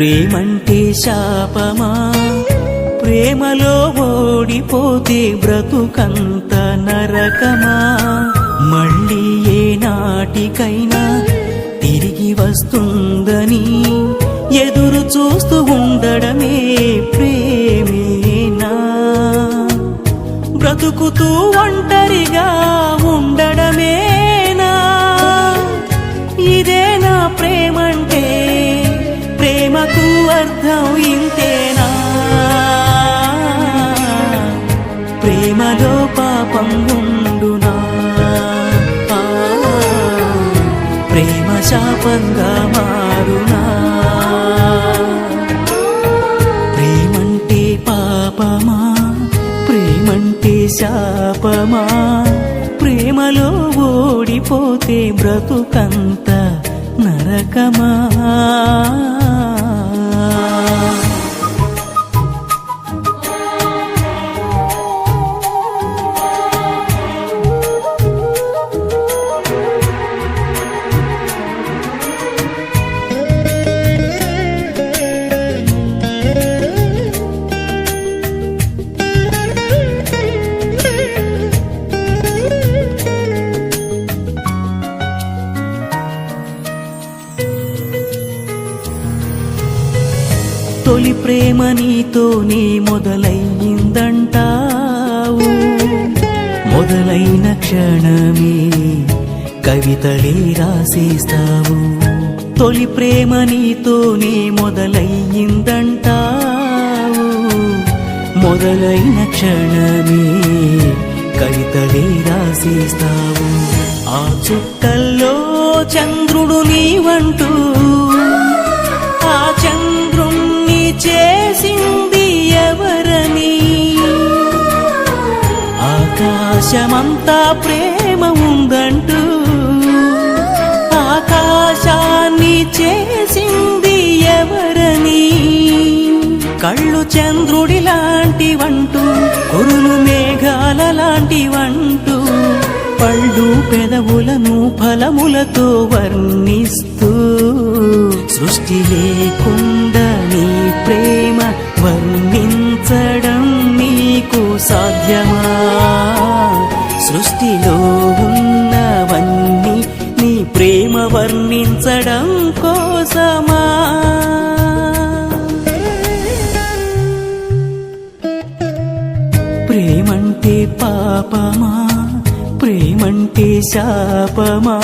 ప్రేమంటే శాపమా? ప్రేమలో ఓడిపోతే బ్రతుకంత నరకమా? మళ్ళీ ఏ నాటికైనా తిరిగి వస్తుందని ఎదురు చూస్తూ ఉండడమే ప్రేమేనా? బ్రతుకుతూ అర్థం ఇంతేనా ప్రేమలో పాపం ఉండునా ప్రేమ శాపంగా మారునా? ప్రేమంటే పాపమా? ప్రేమంటే శాపమా? ప్రేమలో ఓడిపోతే బ్రతుకంత నరకమా? love తొలి ప్రేమ నీతోనే మొదలయ్యిందంటావు. మొదలైన క్షణమే కవితలే రాసేస్తావు. తొలి ప్రేమ నీతోనే మొదలయ్యిందంటావు. మొదలైన క్షణమే కవితలే రాసేస్తావు. ఆ చుట్టల్లో చంద్రుడు నీవంటూ ఆ చంద్ర చేసింది ఎవరని? ఆకాశమంతా ప్రేమ ఉందంటూ ఆకాశాన్ని చేసింది ఎవరని? కళ్ళు చంద్రుడి లాంటివంటూ కురులు మేఘాల లాంటివంటూ పళ్ళు పెదవులను ఫలములతో వర్ణిస్తూ సృష్టి లేకుండా ప్రేమ వర్ణించడం కోసమా? ప్రేమంటే పాపమా? ప్రేమంటే శాపమా?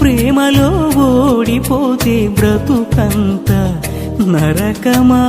ప్రేమలో ఓడిపోతే బ్రతుకంత నరకమా?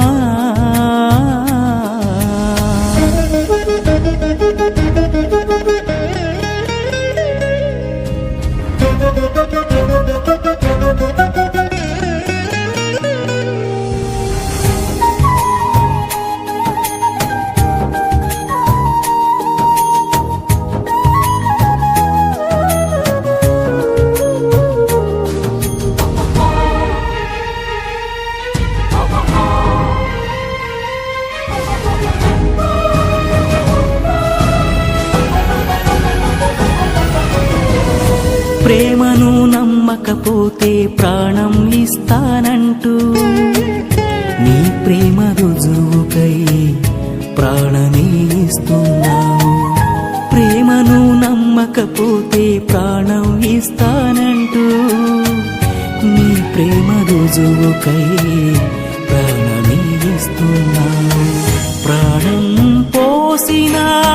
ప్రేమను నమ్మకపోతే ప్రాణం ఇస్తానంటూ. నీ ప్రేమ రుజువుకై ప్రాణమే ఇస్తున్నావు ప్రేమను నమ్మకపోతే ప్రాణం ఇస్తానంటూ. నీ ప్రేమ రుజువుకై ప్రాణమే ఇస్తున్నావు ప్రాణం పోసినా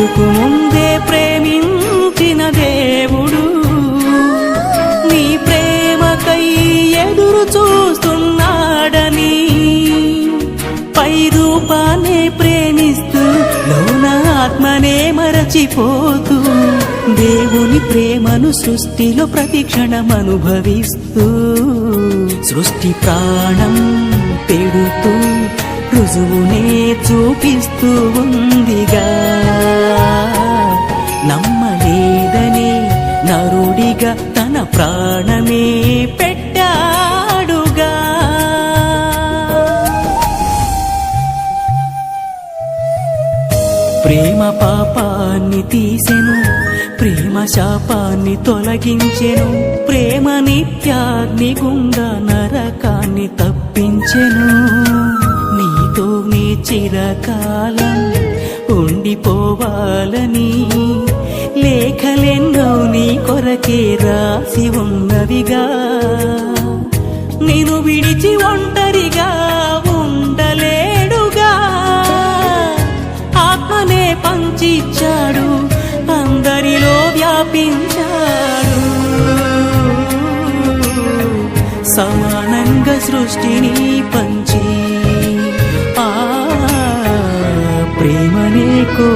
పుట్టుకు ముందే ప్రేమించిన దేవుడు. నీ ప్రేమకై ఎదురు చూస్తున్నాడని పై రూపానే ప్రేమిస్తూ లౌన ఆత్మనే మరచిపోతూ దేవుని ప్రేమను సృష్టిలో ప్రతి క్షణం అనుభవిస్తూ సృష్టి ప్రాణం పెడుతూ రుజువునే చూపిస్తూ ఉందిగా. ప్రేమ పాపాన్ని తీసెను ప్రేమ శాపాన్ని తొలగించెను ప్రేమ నిత్యాగ్ని గుండా నరకాన్ని తప్పించెను. నీతో నీ చిరకాలం ఉండిపోవాలని లేఖలెన్నో నీ కొరకే రాసి ఉన్నవిగా. నేను విడిచి ఒంటరిగా వ్యాపించాడు సమానంగా సృష్టిని పంచి ఆ ప్రేమనే కో